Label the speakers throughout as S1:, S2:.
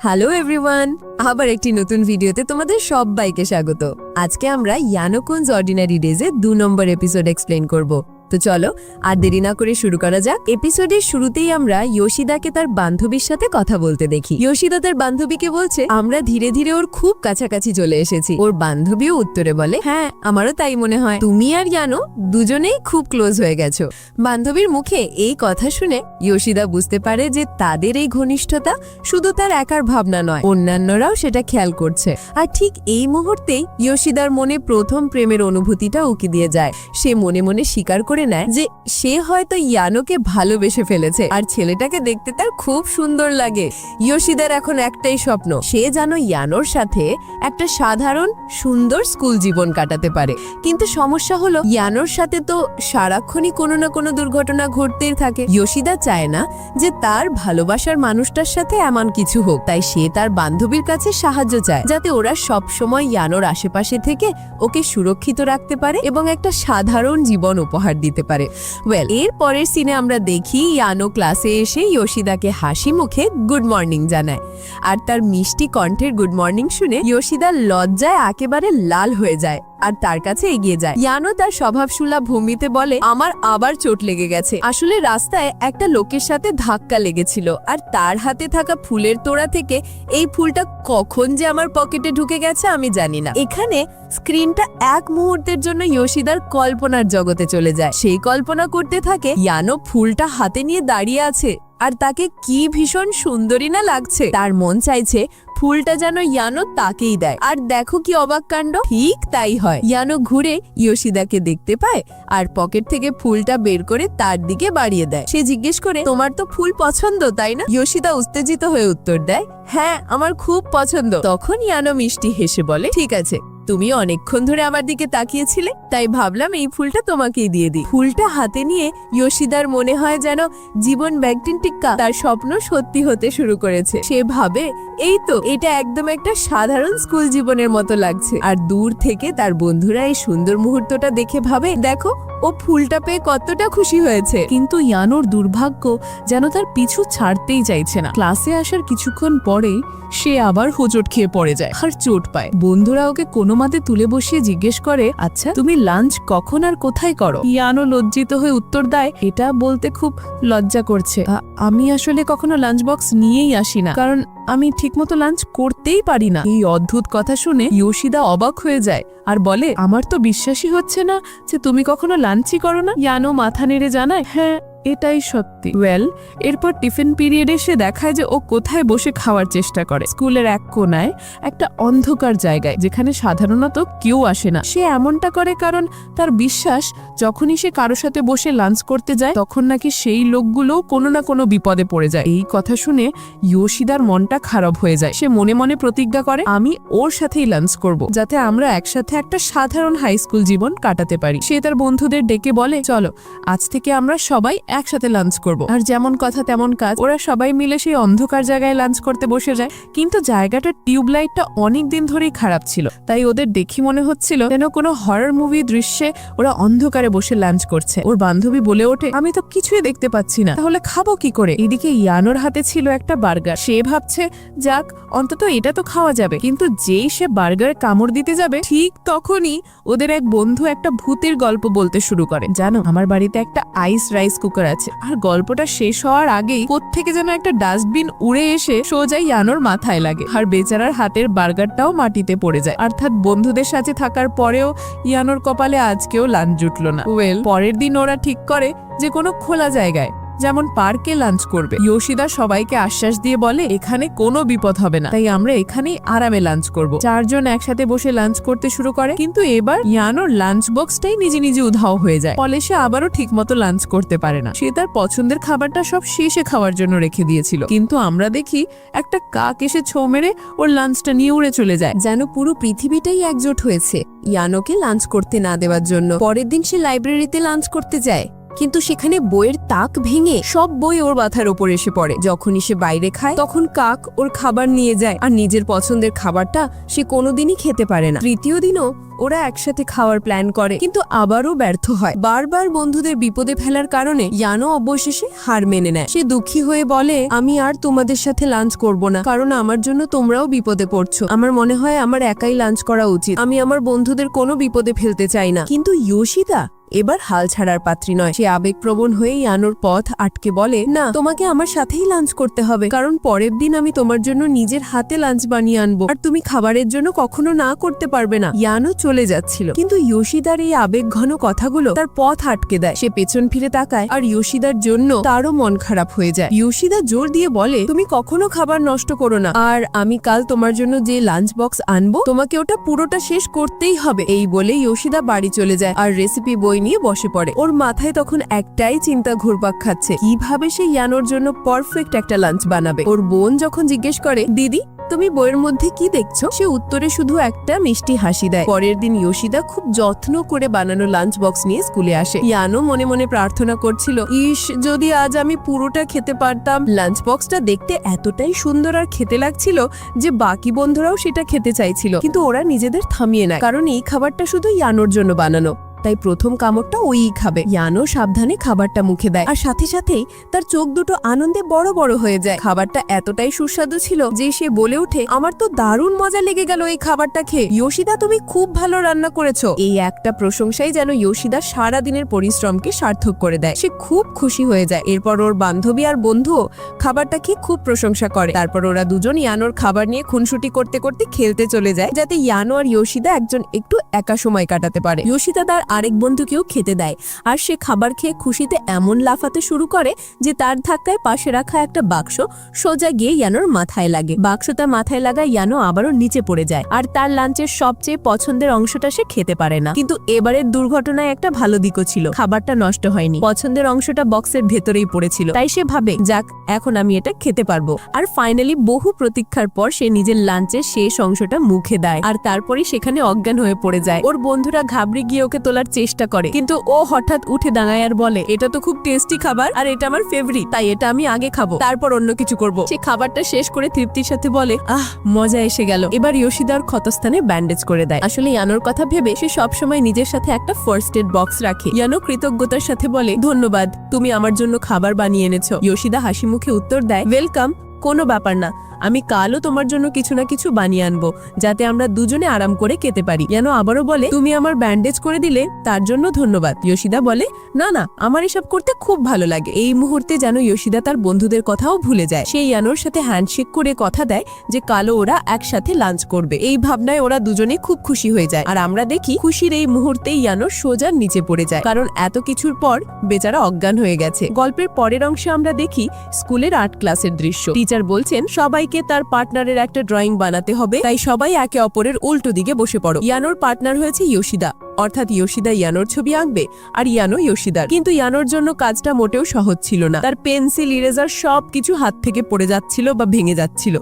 S1: Hello everyone, আবার একটি নতুন ভিডিওতে তোমাদের সবাইকে স্বাগত। আজকে আমরা ইয়ানোকুনস অর্ডিনারি ডেজে দু নম্বর এপিসোড এক্সপ্লেন করব। তো চলো আর দেরি না করে শুরু করা যাক। এপিসোডের শুরুতেই আমরা ইয়োশিদাকে তার বান্ধবীর সাথে কথা বলতে দেখি। ইয়োশিদা তার বান্ধবীকে বলছে, আমরা ধীরে ধীরে ওর খুব কাছাকাছি চলে এসেছি। ওর বান্ধবীও উত্তরে বলে হ্যাঁ আমারও তাই মনে হয়। তুমি আর ইয়ানো দুজনেই খুব ক্লোজ হয়ে গেছো। বান্ধবীর মুখে এই কথা শুনে ইয়োশিদা বুঝতে পারে যে তাদের এই ঘনিষ্ঠতা শুধু তার একার ভাবনা নয়, অন্যান্যরাও সেটা খেয়াল করছে। আর ঠিক এই মুহূর্তেই ইয়োশিদার মনে প্রথম প্রেমের অনুভূতিটা উকি দিয়ে যায়। সে মনে মনে স্বীকার করে নেয় যে সে হয়তো ইয়ানোকে ভালোবেসে ফেলেছে। আর ছেলেটাকে দেখতে তার খুব সুন্দর লাগে। ইয়োশিদার এখন একটাই স্বপ্ন, সে যেন ইয়ানোর সাথে একটা সাধারণ, সুন্দর স্কুল জীবন কাটাতে পারে। কিন্তু সমস্যা হলো, ইয়ানোর সাথে তো সারাক্ষণই কোনো না কোনো দুর্ঘটনা ঘটতেই থাকে। ইয়োশিদা চায় না যে তার ভালোবাসার মানুষটার সাথে এমন কিছু হোক। তাই সে তার বান্ধবীর কাছে সাহায্য চায়, যাতে ওরা সব সময় ইয়ানোর আশেপাশে থেকে ওকে সুরক্ষিত রাখতে পারে এবং একটা সাধারণ জীবন উপহার দিতে পারে। ওয়েল এর পরের সিনে আমরা দেখি ইয়ানো ক্লাসে এসে ইয়োশিদাকে হাসি মুখে গুড মর্নিং জানায়। আর তার মিষ্টি কণ্ঠের গুড মর্নিং শুনে ইয়োশিদা লজ্জায় একেবারে লাল হয়ে যায়। আর তার কাছে এগিয়ে যায়। ইয়ানো তার স্বভাবসুলভ ভূমিতে বলে, আমার আবার চোট লেগে গেছে। আসলে রাস্তায় একটা লোকের সাথে ধাক্কা লেগেছিল, আর তার হাতে থাকা ফুলের তোড়া থেকে এই ফুলটা কখন যে আমার পকেটে ঢুকে গেছে আমি জানি না। এখানে স্ক্রিনটা এক মুহূর্তের জন্য ইয়োশিদার কল্পনার জগতে চলে যায়। সেই কল্পনা করতে থাকে, ইয়ানো ফুলটা হাতে নিয়ে দাঁড়িয়ে আছে। আর তাকে কি ভীষণ সুন্দরী না লাগছে? তার মন চাইছে ফুলটা যেন ইয়ানো তাকেই দেয়। আর দেখো কি অবাক কাণ্ড? ঠিক তাই হয়। ইয়ানো ঘুরে ইয়োশিদাকে দেখতে পায় আর পকেট থেকে ফুলটা বের করে তার দিকে বাড়িয়ে দেয়। সে জিজ্ঞেস করে, তোমার তো ফুল পছন্দ, তাই না? ইয়োশিদা উত্তেজিত হয়ে উত্তর দেয় হ্যাঁ আমার খুব পছন্দ। তখন ইয়ানো মিষ্টি হেসে বলে, ঠিক আছে। তুমি অনেকক্ষণ ধরে আমার দিকে তাকিয়েছিলে, তাই ভাবলাম এই ফুলটা তোমাকেই দিয়ে দিই। ফুলটা হাতে নিয়ে ইয়োশিদার মনে হয় যেন জীবন ব্যাগটিন টিক্কা তার স্বপ্ন সত্যি হতে শুরু করেছে। সে ভাবে, এই তো, এটা একদম একটা সাধারণ স্কুল জীবনের মতো লাগছে। আর দূর থেকে তার বন্ধুরা এই সুন্দর মুহূর্তটা দেখে ভাবে, দেখো, ও ফুলটা পেয়ে কতটা খুশি হয়েছে।
S2: কিন্তু ইয়ানোর দুর্ভাগ্য যেন তার পিছু ছাড়তেই চাইছে না। ক্লাসে আসার কিছুক্ষণ পরেই সে আবার হোঁচট খেয়ে পড়ে যায়, আর চোট পায়। বন্ধুরা ওকে কোনো মতে তুলে বসিয়ে জিজ্ঞেস করে আচ্ছা তুমি লাঞ্চ কখন আর কোথায় করো? ইয়ানো লজ্জিত হয়ে উত্তর দেয়, এটা বলতে খুব লজ্জা করছে। আমি আসলে কখনো লাঞ্চ বক্স নিয়েই আসি না, কারণ আমি ঠিকমতো লাঞ্চ করতেই পারি না। এই অদ্ভুত কথা শুনে ইয়োশিদা অবাক হয়ে যায়, আর বলে, আমার তো বিশ্বাসই হচ্ছে না যে তুমি কখনো লাঞ্চই করো না? ইয়ানো মাথা নেড়ে জানায় হ্যাঁ এটাই সত্যি। ওয়েল এরপর টিফিন পিরিয়ডে সে দেখায় যে ও কোথায় বসে খাওয়ার চেষ্টা করে। স্কুলের এক কোনায় একটা অন্ধকার জায়গায়, যেখানে সাধারণত কেউ আসে না। সে এমনটা করে কারণ তার বিশ্বাস, যখনই সে কারও সাথে বসে লাঞ্চ করতে যায়, তখন নাকি সেই লোকগুলো কোনো না কোনো বিপদে পড়ে যায়। এই কথা শুনে ইয়োশিদার মনটা খারাপ হয়ে যায়। সে মনে মনে প্রতিজ্ঞা করে, আমি ওর সাথেই লাঞ্চ করব, যাতে আমরা একসাথে একটা সাধারণ হাই স্কুল জীবন কাটাতে পারি। সে তার বন্ধুদের ডেকে বলে, চলো, আজ থেকে আমরা সবাই একসাথে লাঞ্চ করব। আর যেমন কথা তেমন কাজ, ওরা সবাই মিলে সেই অন্ধকার জায়গায় লাঞ্চ করতে বসে যায়। কিন্তু জায়গাটার টিউবলাইটটা অনেক দিন ধরেই খারাপ ছিল। তাই ওদের দেখি মনে হচ্ছিল যেন কোনো হরর মুভি দৃশ্যে ওরা অন্ধকারে বসে লাঞ্চ করছে। ওর বান্ধবী বলে ওঠে, আমি তো কিছুই দেখতে পাচ্ছি না। তাহলে খাব কি করে? এদিকে ইয়ানোর হাতে ছিল একটা বার্গার। সে ভাবছে, যাক, অন্তত এটা তো খাওয়া যাবে। কিন্তু যেই সে বার্গার কামড় দিতে যাবে, ঠিক তখনই ওদের এক বন্ধু একটা ভূতের গল্প বলতে শুরু করে। জানো, আমার বাড়িতে একটা আইস রাইস কুকার আছে। আর গল্পটা শেষ হওয়ার আগেই থেকে যেন একটা ডাস্টবিন উড়ে এসে সোজা ইয়ানোর মাথায় লাগে। আর বেচারার হাতের বার্গারটাও মাটিতে পড়ে যায়। অর্থাৎ বন্ধুদের সাথে থাকার পরেও ইয়ানোর কপালে আজকেও লাঞ্চ জুটলো না। ওয়েল, পরের দিন ওরা ঠিক করে যে কোনো খোলা জায়গায়। যেমন পার্কে লাঞ্চ করবে। ইয়োশিদা সবাইকে আশ্বাস দিয়ে বলে, এখানে কোনো বিপদ হবে না। তাই আমরা এখানেই আরামে লাঞ্চ করব। চারজন একসাথে বসে লাঞ্চ করতে শুরু করে। কিন্তু এবার ইয়ানোর লাঞ্চ বক্সটাই নিজে নিজে উধাও হয়ে যায়। ফলে সে আবারও ঠিকমতো লাঞ্চ করতে পারে না। সে তার পছন্দের খাবারটা সব শেষে খাওয়ার জন্য রেখে দিয়েছিল। কিন্তু আমরা দেখি একটা কাক এসে ছৌ মেরে ওর লাঞ্চটা নিয়ে উড়ে চলে যায়।
S1: যেন পুরো পৃথিবীটাই একজোট হয়েছে ইয়ানোকে লাঞ্চ করতে না দেওয়ার জন্য। পরের দিন সে লাইব্রেরিতে লাঞ্চ করতে যায়। কিন্তু সেখানে বইয়ের তাক ভেঙে সব বই ওর মাথার ওপর এসে পড়ে। যখনই সে বাইরে খায়, তখন কাক ওর খাবার নিয়ে যায় আর নিজের পছন্দের খাবারটা সে কোনোদিনই খেতে পারে না। তৃতীয় দিনও ওরা একসাথে খাওয়ার প্ল্যান করে, কিন্তু আবারও ব্যর্থ হয়। বারবার বন্ধুদের বিপদে ফেলার কারণে ইয়ানো অবশেষে হার মেনে নেয়। সে দুঃখী হয়ে বলে, আমি আর তোমাদের সাথে লাঞ্চ করব না, কারণ আমার জন্য তোমরাও বিপদে পড়ছো। আমার মনে হয় আমার একাই লাঞ্চ করা উচিত। আমি আমার বন্ধুদের কোনো বিপদে ফেলতে চাই না। কিন্তু ইয়োশিদা এবার হাল ছাড়ার পাত্রী নয়। সে আবেগপ্রবণ হয়ে ইয়ানোর পথ আটকে বলে, না, তোমাকে আমার সাথেই লাঞ্চ করতে হবে, কারণ পরের দিন আমি তোমার জন্য নিজের হাতে লাঞ্চ বানিয়ে আনব। আর তুমি খাবারের জন্য কখনো না করতে পারবে না। ইয়ানো চলে যাচ্ছিল। কিন্তু ইয়োশিদার এই আবেগ ঘন কথাগুলো তার পথ আটকে দেয়। সে পেছন ফিরে তাকায়, আর ইয়োশিদার জন্য তারও মন খারাপ হয়ে যায়। ইয়োশিদা জোর দিয়ে বলে, তুমি কখনো খাবার নষ্ট করো না। আর আমি কাল তোমার জন্য যে লাঞ্চ বক্স আনব, তোমাকে ওটা পুরোটা শেষ করতেই হবে। এই বলে ইয়োশিদা বাড়ি চলে যায়। আর রেসিপি বই নিয়ে বসে পড়ে। ওর মাথায় তখন একটাই চিন্তা ঘুরপাক খাচ্ছে। কীভাবে সে ইয়ানোর জন্য পারফেক্ট একটা লাঞ্চ বানাবে? ওর বোন যখন জিজ্ঞেস করে, দিদি, তুমি বইয়ের মধ্যে কি দেখছ? সে উত্তরে শুধু একটা মিষ্টি হাসি দেয়। পরের দিন ইয়োশিদা খুব যত্ন করে বানানো লাঞ্চ বক্স নিয়ে স্কুলে আসে। ইয়ানো মনে মনে প্রার্থনা করছিল, ইস, যদি আজ আমি পুরোটা খেতে পারতাম। লাঞ্চ বক্সটা দেখতে এতটাই সুন্দর আর খেতে লাগছিল যে বাকি বন্ধুরাও সেটা খেতে চাইছিল। কিন্তু ওরা নিজেদের থামিয়ে নেয়, কারণ এই খাবারটা শুধু ইয়ানোর জন্য বানানো। তাই প্রথম কামড়টা ওই খাবে। ইয়ানো সাবধানে খাবারটা মুখে দেয়। আর সাথে সাথেই তার চোখ দুটো আনন্দে বড় বড় হয়ে যায়। খাবারটা এতটাই সুস্বাদু ছিল যে সে বলে ওঠে, আমার তো দারুণ মজা লেগে গেল এই খাবারটা খেয়ে। ইয়োশিদা, তুমি খুব ভালো রান্না করেছ। এই একটা প্রশংসাই যেন ইয়োশিদা সারা দিনের পরিশ্রমকে সার্থক করে দেয়। সে খুব খুশি হয়ে যায়। এরপর ওর বান্ধবী আর বন্ধু খাবারটা খেয়ে খুব প্রশংসা করে। তারপর ওরা দুজন ইয়ানোর খাবার নিয়ে খুনসুটি করতে করতে খেলতে চলে যায়, যাতে ইয়ানো আর ইয়োশিদা একজন একটু একা সময় কাটাতে পারে। ইয়োশিদা তার আরেক বন্ধুকেও খেতে দেয়। আর সে খাবার খেয়ে খুশিতে এমন লাফাতে শুরু করে যে তার ধাক্কায় পাশে রাখা একটা বাক্স সোজা গিয়ে ইয়ানোর মাথায় লাগে। বাক্সটা মাথায় লাগায় ইয়ানো আবারও নিচে পড়ে যায় আর তার লাঞ্চের সবচেয়ে পছন্দের অংশটা সে খেতে পারে না। কিন্তু এবারের দুর্ঘটনায় একটা ভালো দিকও ছিল। খাবারটা নষ্ট হয়নি। পছন্দের অংশটা বক্সের ভেতরেই পড়েছিল। তাই সে ভাবে, যাক, এখন আমি এটা খেতে পারব। আর ফাইনালি বহু প্রতীক্ষার পর সে নিজের লাঞ্চের শেষ অংশটা মুখে দেয়। আর তারপরে সেখানে অজ্ঞান হয়ে পড়ে যায়। ওর বন্ধুরা ঘাবড়ে গিয়ে ওকে তোলার চেষ্টা করে। কিন্তু ও হঠাৎ উঠে দাঁড়ায় আর বলে, এটা তো খুব টেস্টি খাবার আর এটা আমার ফেভারিট তাই এটা আমি আগে খাব। তারপর অন্য কিছু করব। সে খাবারটা শেষ করে তৃপ্তির সাথে বলে, আহ, মজা এসে গেল। এবার ইয়োশিদার ক্ষতস্থানে ব্যান্ডেজ করে দেয়। আসলে ইয়ানোর কথা ভেবে সে সবসময় নিজের সাথে একটা ফার্স্ট এড বক্স রাখে। ইয়ানো কৃতজ্ঞতার সাথে বলে, ধন্যবাদ, তুমি আমার জন্য খাবার বানিয়ে এনেছো। ইয়োশিদা হাসি মুখে উত্তর দেয় ওয়েলকাম কোনো ব্যাপার না। আমি কালও তোমার জন্য কিছু না কিছু বানিয়ে আনব, যাতে আমরা দুজনে আরাম করে খেতে পারি। যেন আবারও বলে, তুমি আমার ব্যান্ডেজ করে দিলে, তার জন্য ধন্যবাদ। ইয়োশিদা বলে, না না, আমার এসব করতে খুব ভালো লাগে। এই মুহূর্তে যেন ইয়োশিদা তার বন্ধুদের কথাও ভুলে যায়। সেই ইয়ানোর সাথে হ্যান্ডশেক করে কথা দেয় যে কালো ওরা একসাথে লাঞ্চ করবে। এই ভাবনায় ওরা দুজনে খুব খুশি হয়ে যায়। আর আমরা দেখি, খুশির এই মুহূর্তে ইয়ানো সোজা নিচে পড়ে যায়। কারণ এত কিছুর পর বেচারা অজ্ঞান হয়ে গেছে। গল্পের পরের অংশে আমরা দেখি, স্কুলের আর্ট ক্লাসের দৃশ্য। টিচার বলছেন, সবাইকে তার পার্টনারের একটা ড্রয়িং বানাতে হবে, তাই সবাই একে অপরের উল্টো দিকে বসে পড়ো। ইয়ানোর পার্টনার হয়েছে ইয়োশিদা। অর্থাৎ ইয়োশিদা ইয়ানোর ছবি আঁকবে আর ইয়ানো ইয়োশিদার। কিন্তু ইয়ানোর জন্য কাজটা মোটেও সহজ ছিল না। তার পেন্সিল, ইরেজার সব কিছু হাত থেকে পড়ে যাচ্ছিল বা ভেঙে যাচ্ছিল।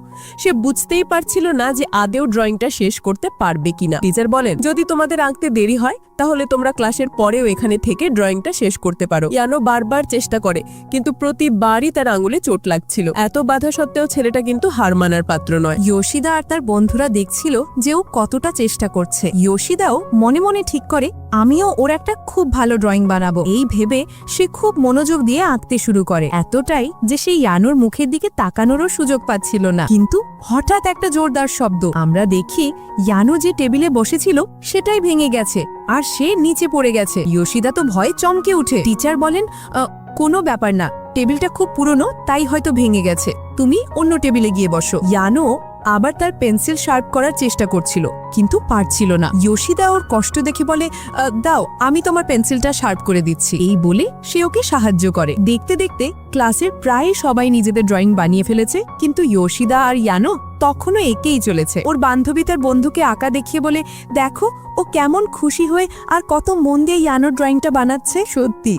S1: সে বুঝতেই পারছিল না যে আদেও ড্রয়িংটা শেষ করতে পারবে কিনা। টিচার বলেন, যদি তোমাদের আঁকতে দেরি হয়, তাহলে তোমরা ক্লাসের পরেও এখানে থেকে ড্রয়িংটা শেষ করতে পারো। ইয়ানো বারবার চেষ্টা করে, কিন্তু প্রতিবারই তার আঙুলে চোট লাগছিল। এত বাধা সত্ত্বেও ছেলেটা কিন্তু হার মানার পাত্র নয়। ইয়োশিদা আর তার বন্ধুরা দেখছিল যে ও কতটা চেষ্টা করছে। ইয়োশিদাও মনে মনে ঠিক করে আমিও ওর একটা খুব ভালো ড্রয়িং বানাবো। এই ভেবে সে খুব মনোযোগ দিয়ে আঁকতে শুরু করে। এতটাই যে সে ইয়ানোর মুখের দিকে তাকানোরও সুযোগ পাচ্ছিল না। কিন্তু হঠাৎ একটা জোরদার শব্দ। আমরা দেখি ইয়ানো যে টেবিলে বসেছিল সেটাই ভেঙে গেছে আর সে নিচে পড়ে গেছে। ইয়োশিদা তো ভয়ে চমকে উঠে। টিচার বলেন "আহ, কোনো ব্যাপার না। টেবিলটা খুব পুরনো তাই হয়তো ভেঙে গেছে। তুমি অন্য টেবিলে গিয়ে বসো। ইয়ানো আবার তার পেন্সিল শার্প করার চেষ্টা করছিল, কিন্তু পারছিল না। ইয়োশিদা ওর কষ্ট দেখে বলে দাও, আমি তোমার পেন্সিলটা শার্প করে দিচ্ছি। এই বলে সে ওকে সাহায্য করে। দেখতে দেখতে ক্লাসের প্রায় সবাই নিজেদের ড্রয়িং বানিয়ে ফেলেছে, কিন্তু ইয়োশিদা আর ইয়ানো তখনও একেই চলেছে। ওর বান্ধবী তার বন্ধুকে আঁকা দেখিয়ে বলে, দেখো, ও কেমন খুশি হয়ে আর কত মন দিয়ে ইয়ানোর ড্রয়িংটা বানাচ্ছে। সত্যি,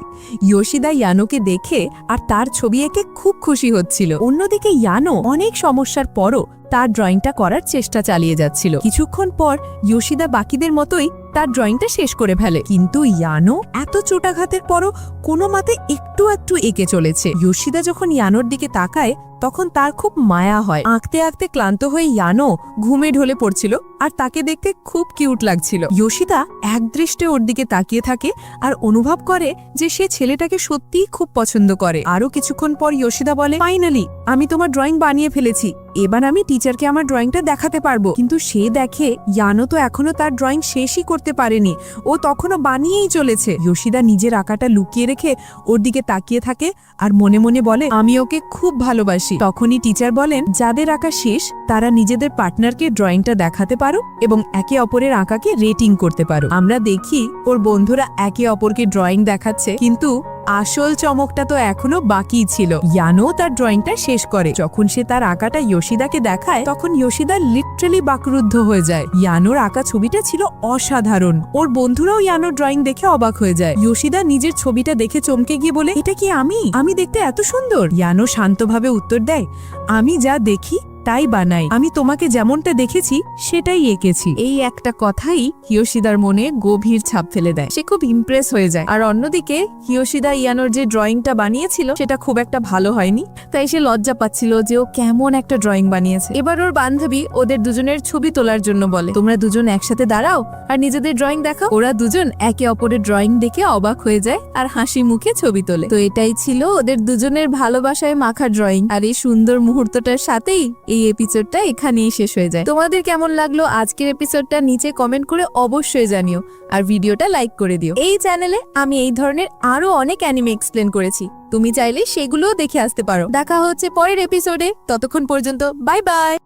S1: ইয়োশিদা ইয়ানোকে দেখে আর তার ছবি এঁকে খুব খুশি হচ্ছিল। অন্যদিকে ইয়ানো অনেক সমস্যার পরও তার ড্রয়িংটা করার চেষ্টা চালিয়ে যাচ্ছিল। কিছুক্ষণ পর ইয়োশিদা বাকিদের মতোই তার ড্রয়িংটা শেষ করে ফেলে। কিন্তু ইয়ানো এত চোটাঘাতের পরও কোনো মতে একটু একটু এঁকে চলেছে। ইয়োশিদা যখন ইয়ানোর দিকে তাকায়, তখন তার খুব মায়া হয়। আঁকতে আঁকতে ক্লান্ত হয়ে ইয়ানো ঘুমে ঢলে পড়ছিল আর তাকে দেখতে খুব কিউট লাগছিল। ইয়োশিদা একদৃষ্টে ওর দিকে তাকিয়ে থাকে আর অনুভব করে যে সে ছেলেটাকে সত্যিই খুব পছন্দ করে। আরও কিছুক্ষণ পর ইয়োশিদা বলে, ফাইনালি, আমি তোমার ড্রয়িং বানিয়ে ফেলেছি। এবার আমি টিচারকে আমার ড্রয়িংটা দেখাতে পারব। কিন্তু সে দেখে ইয়ানো তো এখনও তার ড্রয়িং শেষই করতে পারেনি। ও তখনও বানিয়েই চলেছে। ইয়োশিদা নিজের আঁকাটা লুকিয়ে রেখে ওর দিকে তাকিয়ে থাকে আর মনে মনে বলে, আমি ওকে খুব ভালোবাসি। তখনই টিচার বলেন, যাদের আঁকা শেষ, তারা নিজেদের পার্টনারকে ড্রয়িংটা দেখাতে পারো এবং একে অপরের আঁকাকে রেটিং করতে পারো। আমরা দেখি ওর বন্ধুরা একে অপরকে ড্রয়িং দেখাচ্ছে, কিন্তু আসল চমকটা তো এখনও বাকি ছিল। ইয়ানো তার ড্রয়িংটা শেষ করে। যখন সে তার আঁকাটা ইয়োশিদাকে দেখায়, তখন ইয়োশিদা লিটারালি বাকরুদ্ধ হয়ে যায়। ইয়ানোর আঁকা ছবিটা ছিল অসাধারণ। ওর বন্ধুরাও ইয়ানোর ড্রয়িং দেখে অবাক হয়ে যায়। ইয়োশিদা নিজের ছবিটা দেখে চমকে গিয়ে বলে, এটা কি আমি? আমি দেখতে এত সুন্দর। ইয়ানো শান্তভাবে উত্তর দেয়, আমি যা দেখি তাই বানাই। আমি তোমাকে যেমনটা দেখেছি, সেটাই এঁকেছি। এই একটা কথাই হিয়োশিদার মনে গভীর ছাপ ফেলে দেয়। সে খুব ইমপ্রেস হয়ে যায়। আর অন্যদিকে হিয়োশিদা ইয়ানোর যে ড্রয়িংটা বানিয়েছিল, সেটা খুব একটা ভালো হয়নি। তাই সে লজ্জা পাচ্ছিল যে ও কেমন একটা ড্রয়িং বানিয়েছে। এবার ওর বান্ধবী ওদের দুজনের ছবি তোলার জন্য বলে, তোমরা দুজন একসাথে দাঁড়াও আর নিজেদের ড্রয়িং দেখাও। ওরা দুজন একে অপরের ড্রয়িং দেখে অবাক হয়ে যায় আর হাসি মুখে ছবি তোলে। তো এটাই ছিল ওদের দুজনের ভালোবাসায় মাখা ড্রয়িং আর এই সুন্দর মুহূর্তটার সাথেই এই এপিসোডটা এখানেই শেষ হয়ে যায়। তোমাদের কেমন লাগল আজকের এপিসোডটা নিচে কমেন্ট করে অবশ্যই জানিও। আর ভিডিওটা লাইক করে দিও। এই চ্যানেলে আমি এই ধরনের আরও অনেক অ্যানিমে এক্সপ্লেন করেছি। তুমি চাইলে সেগুলোও দেখে আসতে পারো। দেখা হচ্ছে পরের এপিসোডে ততক্ষণ পর্যন্ত বাই বাই